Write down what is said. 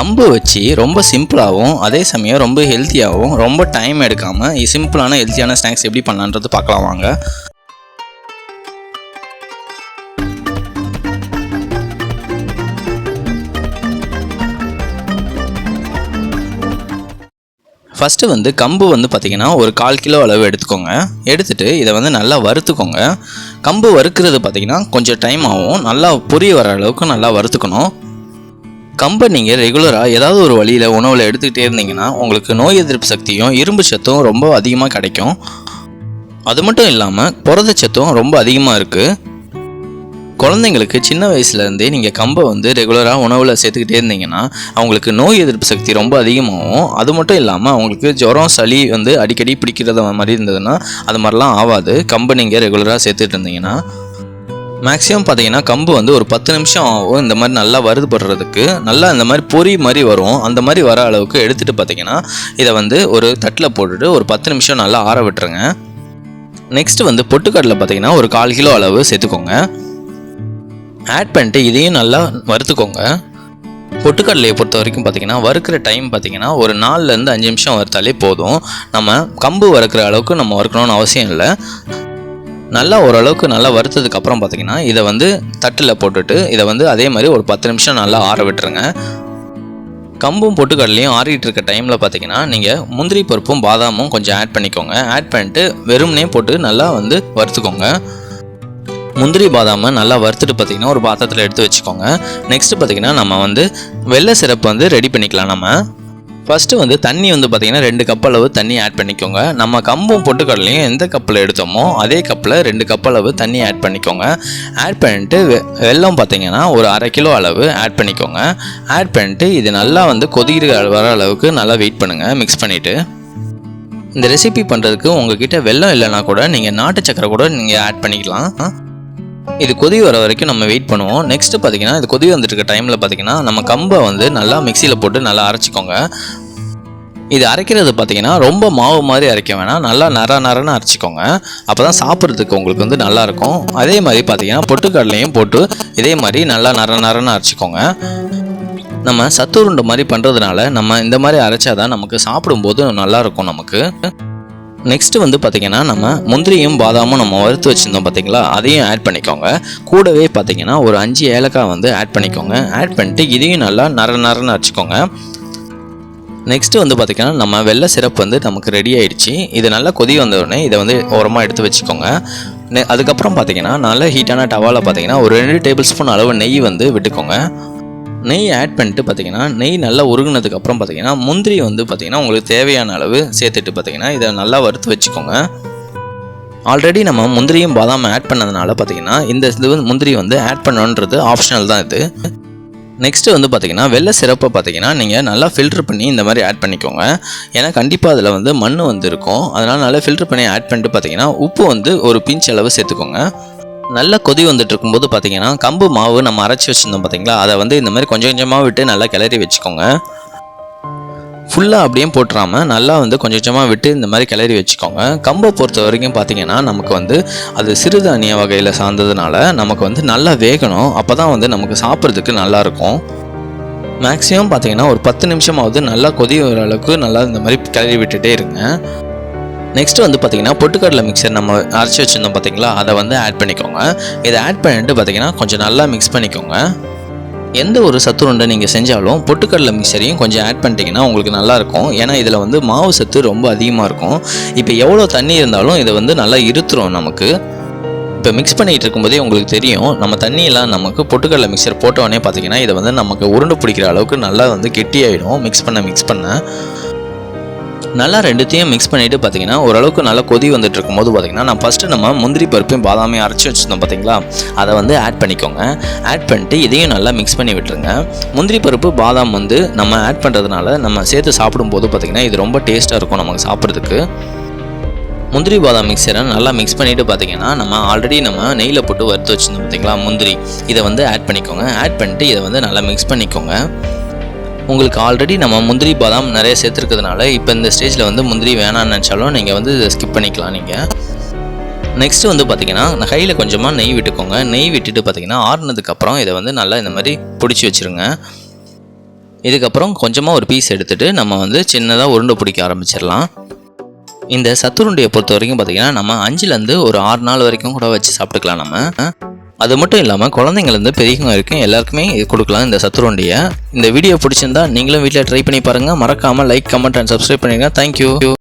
கம்பு வச்சு ரொம்ப சிம்பிளாகவும் அதே சமயம் ரொம்ப ஹெல்த்தியாகவும் ரொம்ப டைம் எடுக்காமல் சிம்பிளான ஹெல்த்தியான ஸ்நாக்ஸ் எப்படி பண்ணலான்றது பார்க்கலாம் வாங்க. ஃபஸ்ட்டு வந்து கம்பு வந்து பார்த்திங்கன்னா ஒரு கால் கிலோ அளவு எடுத்துக்கோங்க. எடுத்துகிட்டு இதை வந்து நல்லா வறுத்துக்கோங்க. கம்பு வறுக்கிறது பார்த்திங்கன்னா கொஞ்சம் டைம் ஆகும். நல்லா பொரிய வர அளவுக்கு நல்லா வறுத்துக்கணும். கம்பை நீங்கள் ரெகுலராக ஏதாவது ஒரு வழியில் உணவில் எடுத்துக்கிட்டே இருந்தீங்கன்னா உங்களுக்கு நோய் எதிர்ப்பு சக்தியும் இரும்பு சத்தும் ரொம்ப அதிகமாக கிடைக்கும். அது மட்டும் இல்லாமல் புரதச்சத்தும் ரொம்ப அதிகமாக இருக்குது குழந்தைங்களுக்கு சின்ன வயசுலேருந்தே நீங்கள் கம்பை வந்து ரெகுலராக உணவில் சேர்த்துக்கிட்டே இருந்தீங்கன்னா அவங்களுக்கு நோய் எதிர்ப்பு சக்தி ரொம்ப அதிகமாகும். அது மட்டும் இல்லாமல் அவங்களுக்கு ஜுரம் சளி வந்து அடிக்கடி பிடிக்கிறத மாதிரி இருந்ததுன்னா அது மாதிரிலாம் ஆகாது. கம்பை நீங்கள் ரெகுலராக சேர்த்துட்டு இருந்தீங்கன்னா மேக்ஸிமம் பார்த்தீங்கன்னா கம்பு வந்து ஒரு பத்து நிமிஷம் ஆகும் இந்த மாதிரி நல்லா வறுதுபடுறதுக்கு. நல்லா இந்த மாதிரி பொரி மாதிரி வரும். அந்த மாதிரி வர அளவுக்கு எடுத்துகிட்டு பார்த்தீங்கன்னா இதை வந்து ஒரு தட்டில் போட்டுட்டு ஒரு பத்து நிமிஷம் நல்லா ஆற விட்டுருங்க. நெக்ஸ்ட் வந்து பொட்டுக்கடலை பார்த்தீங்கன்னா ஒரு கால் கிலோ அளவு சேர்த்துக்கோங்க. ஆட் பண்ணிட்டு இதையும் நல்லா வறுத்துக்கோங்க. பொட்டுக்கடலையை பொறுத்த வரைக்கும் பார்த்தீங்கன்னா வறுக்கிற டைம் பார்த்திங்கன்னா ஒரு நாலுலேருந்து அஞ்சு நிமிஷம் வறுத்தாலே போதும். நம்ம கம்பு வறுக்கிற அளவுக்கு நம்ம வறுக்கணும்னு அவசியம் இல்லை. நல்லா ஓரளவுக்கு நல்லா வறுத்ததுக்கு அப்புறம் பார்த்தீங்கன்னா இதை வந்து தட்டில் போட்டுட்டு இதை வந்து அதே மாதிரி ஒரு பத்து நிமிஷம் நல்லா ஆற விட்டுருங்க. கம்பும் பொட்டுக்கடலையும் ஆறிட்டு இருக்க டைமில் பார்த்தீங்கன்னா நீங்கள் முந்திரி பருப்பும் பாதாமும் கொஞ்சம் ஆட் பண்ணிக்கோங்க. ஆட் பண்ணிட்டு வெறும்னே போட்டு நல்லா வந்து வறுத்துக்கோங்க. முந்திரி பாதாமை நல்லா வறுத்துட்டு பார்த்தீங்கன்னா ஒரு பாத்திரத்தில் எடுத்து வச்சுக்கோங்க. நெக்ஸ்ட்டு பார்த்தீங்கன்னா நம்ம வந்து வெள்ளை சிரப்பு வந்து ரெடி பண்ணிக்கலாம் நம்ம. ஃபஸ்ட்டு வந்து தண்ணி வந்து பார்த்தீங்கன்னா ரெண்டு கப் அளவு தண்ணி ஆட் பண்ணிக்கோங்க. நம்ம கம்பும் பொட்டுக்கடலையும் எந்த கப்பில் எடுத்தோமோ அதே கப்பில் ரெண்டு கப் அளவு தண்ணி ஆட் பண்ணிக்கோங்க. ஆட் பண்ணிட்டு வெ- வெல்லம் பார்த்தீங்கன்னா ஒரு அரை கிலோ அளவு ஆட் பண்ணிக்கோங்க. ஆட் பண்ணிட்டு இது நல்லா வந்து கொதிக்கிற வர அளவுக்கு நல்லா வெயிட் பண்ணுங்கள் மிக்ஸ் பண்ணிவிட்டு இந்த ரெசிபி பண்ணுறதுக்கு உங்ககிட்ட வெள்ளம் இல்லைனா கூட நீங்கள் நாட்டு சக்கரை கூட நீங்கள் ஆட் பண்ணிக்கலாம். இது கொதி வர வரைக்கும் நம்ம வெயிட் பண்ணுவோம். நெக்ஸ்ட் பார்த்தீங்கன்னா இது கொதி வந்துட்டு இருக்க டைமில் பார்த்தீங்கன்னா நம்ம கம்பை வந்து நல்லா மிக்சியில் போட்டு நல்லா அரைச்சிக்கோங்க. இது அரைக்கிறது பார்த்தீங்கன்னா ரொம்ப மாவு மாதிரி அரைக்க வேணாம். நல்லா நர நரன்னு அரைச்சிக்கோங்க. அப்போ தான் சாப்பிட்றதுக்கு உங்களுக்கு வந்து நல்லாயிருக்கும் அதே மாதிரி பார்த்தீங்கன்னா பொட்டுக்கடலையும் போட்டு இதே மாதிரி நல்லா நர நரன்னு அரைச்சிக்கோங்க. நம்ம சத்துருண்டு மாதிரி பண்ணுறதுனால நம்ம இந்த மாதிரி அரைச்சாதான் நமக்கு சாப்பிடும்போது நல்லாயிருக்கும் நமக்கு. நெக்ஸ்ட் வந்து பார்த்தீங்கன்னா நம்ம முந்திரியும் பாதாமும் நம்ம வறுத்து வச்சுருந்தோம் பார்த்தீங்களா அதையும் ஆட் பண்ணிக்கோங்க. கூடவே பார்த்தீங்கன்னா ஒரு அஞ்சு ஏலக்காய் வந்து ஆட் பண்ணிக்கோங்க. ஆட் பண்ணிட்டு இதையும் நல்லா நர நரன்னு வச்சுக்கோங்க நெக்ஸ்ட்டு வந்து பார்த்திங்கன்னா நம்ம வெள்ளை சிரப் வந்து நமக்கு ரெடி ஆயிடுச்சு. இது நல்லா கொதி வந்தவுடனே இதை வந்து ஓரமாக எடுத்து வச்சுக்கோங்க. நெ- அதுக்கப்புறம் பார்த்தீங்கன்னா நல்ல ஹீட்டான டவாவில் பார்த்தீங்கன்னா ஒரு ரெண்டு டேபிள் ஸ்பூன் அளவு நெய் வந்து விட்டுக்கோங்க. நெய் ஆட் பண்ணிட்டு பார்த்தீங்கன்னா நெய் நல்லா உருகுனதுக்கு அப்புறம் பார்த்தீங்கன்னா முந்திரி வந்து பார்த்தீங்கன்னா உங்களுக்கு தேவையான அளவு சேர்த்துட்டு பார்த்தீங்கன்னா இதை நல்லா வறுத்து வச்சுக்கோங்க. ஆல்ரெடி நம்ம முந்திரியும் பாதாம் ஆட் பண்ணதுனால பார்த்தீங்கன்னா இந்த இது வந்து முந்திரி வந்து ஆட் பண்ணணுன்றது ஆப்ஷனல் தான் இது. நெக்ஸ்ட்டு வந்து பார்த்தீங்கன்னா வெள்ளை சிறப்பை பார்த்தீங்கன்னா நீங்கள் நல்லா ஃபில்டர் பண்ணி இந்த மாதிரி ஆட் பண்ணிக்கோங்க. ஏன்னா கண்டிப்பாக அதில் வந்து மண் வந்து இருக்கும். அதனால் நல்லா ஃபில்டர் பண்ணி ஆட் பண்ணிட்டு பார்த்தீங்கன்னா உப்பு வந்து ஒரு பிஞ்ச் அளவு சேர்த்துக்கோங்க. நல்லா கொதி வந்துட்டு இருக்கும்போது பார்த்தீங்கன்னா கம்பு மாவு நம்ம அரைச்சி வச்சுருந்தோம் பார்த்தீங்களா? அதை வந்து இந்த மாதிரி கொஞ்சம் கொஞ்சமாக விட்டு நல்லா கிளறி வச்சுக்கோங்க. ஃபுல்லாக அப்படியே போட்டுறாமல் நல்லா வந்து கொஞ்சம் கொஞ்சமாக விட்டு இந்த மாதிரி கிளறி வச்சுக்கோங்க. கம்பை பொறுத்த வரைக்கும் பார்த்தீங்கன்னா நமக்கு வந்து அது சிறுதானிய வகையில் சார்ந்ததுனால நமக்கு வந்து நல்லா வேகணும். அப்போ தான் வந்து நமக்கு சாப்பிட்றதுக்கு நல்லாயிருக்கும் மேக்ஸிமம் பார்த்தீங்கன்னா ஒரு பத்து நிமிஷமாவது நல்லா கொதி வர அளவுக்கு நல்லா இந்த மாதிரி கிளறி விட்டுட்டே இருங்க. நெக்ஸ்ட் வந்து பார்த்தீங்கன்னா பொட்டுக்கடலை மிக்சர் நம்ம அரைச்சி வச்சுருந்தோம் பார்த்தீங்களா அதை வந்து ஆட் பண்ணிக்கோங்க. இதை ஆட் பண்ணிட்டு பார்த்தீங்கன்னா கொஞ்சம் நல்லா மிக்ஸ் பண்ணிக்கோங்க. எந்த ஒரு சத்துருண்டை நீங்கள் செஞ்சாலும் பொட்டுக்கடலை மிக்சரையும் கொஞ்சம் ஆட் பண்ணிட்டீங்கன்னா உங்களுக்கு நல்லாயிருக்கும் ஏன்னா இதில் வந்து மாவு சத்து ரொம்ப அதிகமாக இருக்கும். இப்போ எவ்வளோ தண்ணி இருந்தாலும் இதை வந்து நல்லா இருத்துரும் நமக்கு. இப்போ மிக்ஸ் பண்ணிகிட்டு இருக்கும்போதே உங்களுக்கு தெரியும் நம்ம தண்ணியெல்லாம் நமக்கு பொட்டுக்கடலை மிக்சர் போட்ட பார்த்தீங்கன்னா இதை வந்து நமக்கு உருண்டு பிடிக்கிற அளவுக்கு நல்லா வந்து கெட்டியாயிடும். மிக்ஸ் பண்ண மிக்ஸ் பண்ண. நல்லா ரெண்டுத்தையும் மிக்ஸ் பண்ணிட்டு பார்த்தீங்கன்னா ஓரளவுக்கு நல்லா கொதி வந்துட்டு இருக்கும்போது பார்த்தீங்கன்னா நான் ஃபஸ்ட்டு நம்ம முந்திரி பருப்பையும் பாதாமையும் அரைச்சி வச்சுருந்தோம் பார்த்தீங்களா அதை வந்து ஆட் பண்ணிக்கோங்க. ஆட் பண்ணிட்டு இதையும் நல்லா மிக்ஸ் பண்ணி விட்டுருங்க. முந்திரி பருப்பு பாதாம் வந்து நம்ம ஆட் பண்ணுறதுனால நம்ம சேர்த்து சாப்பிடும்போது பார்த்தீங்கன்னா இது ரொம்ப டேஸ்ட்டாக இருக்கும் நமக்கு சாப்பிட்றதுக்கு. முந்திரி பாதாம் மிக்சரை நல்லா மிக்ஸ் பண்ணிவிட்டு பார்த்தீங்கன்னா நம்ம ஆல்ரெடி நம்ம நெய்யில் போட்டு வறுத்து வச்சுருந்தோம் பார்த்தீங்களா முந்திரி. இதை வந்து ஆட் பண்ணிக்கோங்க. ஆட் பண்ணிட்டு இதை வந்து நல்லா மிக்ஸ் பண்ணிக்கோங்க. உங்களுக்கு ஆல்ரெடி நம்ம முந்திரி பாதாம் நிறைய சேர்த்துருக்கிறதுனால இப்போ இந்த ஸ்டேஜில் வந்து முந்திரி வேணாம்னு நினச்சாலும் நீங்கள் வந்து இதை ஸ்கிப் பண்ணிக்கலாம் நீங்கள் நெக்ஸ்ட் வந்து பார்த்தீங்கன்னா நான் கையில் கொஞ்சமாக நெய் விட்டுக்கோங்க. நெய் விட்டுட்டு பார்த்தீங்கன்னா ஆறுனதுக்கப்புறம் இதை வந்து நல்லா இந்த மாதிரி பிடிச்சி வச்சுருங்க. இதுக்கப்புறம் கொஞ்சமாக ஒரு பீஸ் எடுத்துகிட்டு நம்ம வந்து சின்னதாக உருண்டை பிடிக்க ஆரம்பிச்சிடலாம். இந்த சத்துருண்டையை பொறுத்த வரைக்கும் பார்த்தீங்கன்னா நம்ம அஞ்சுலேருந்து ஒரு ஆறு நாள் வரைக்கும் கூட வச்சு சாப்பிட்டுக்கலாம் நம்ம. அது மட்டும் இல்லாமல் குழந்தைங்கலேருந்து பெரியவங்க வரைக்கும் எல்லாருக்குமே இது கொடுக்கலாம் இந்த சத்துருண்டியை இந்த வீடியோ பிடிச்சிருந்தா நீங்களும் வீட்டில் ட்ரை பண்ணி பாருங்கள் மறக்காமல் லைக் கமெண்ட் அண்ட் சப்ஸ்கிரைப் பண்ணிடுங்க தேங்க்யூ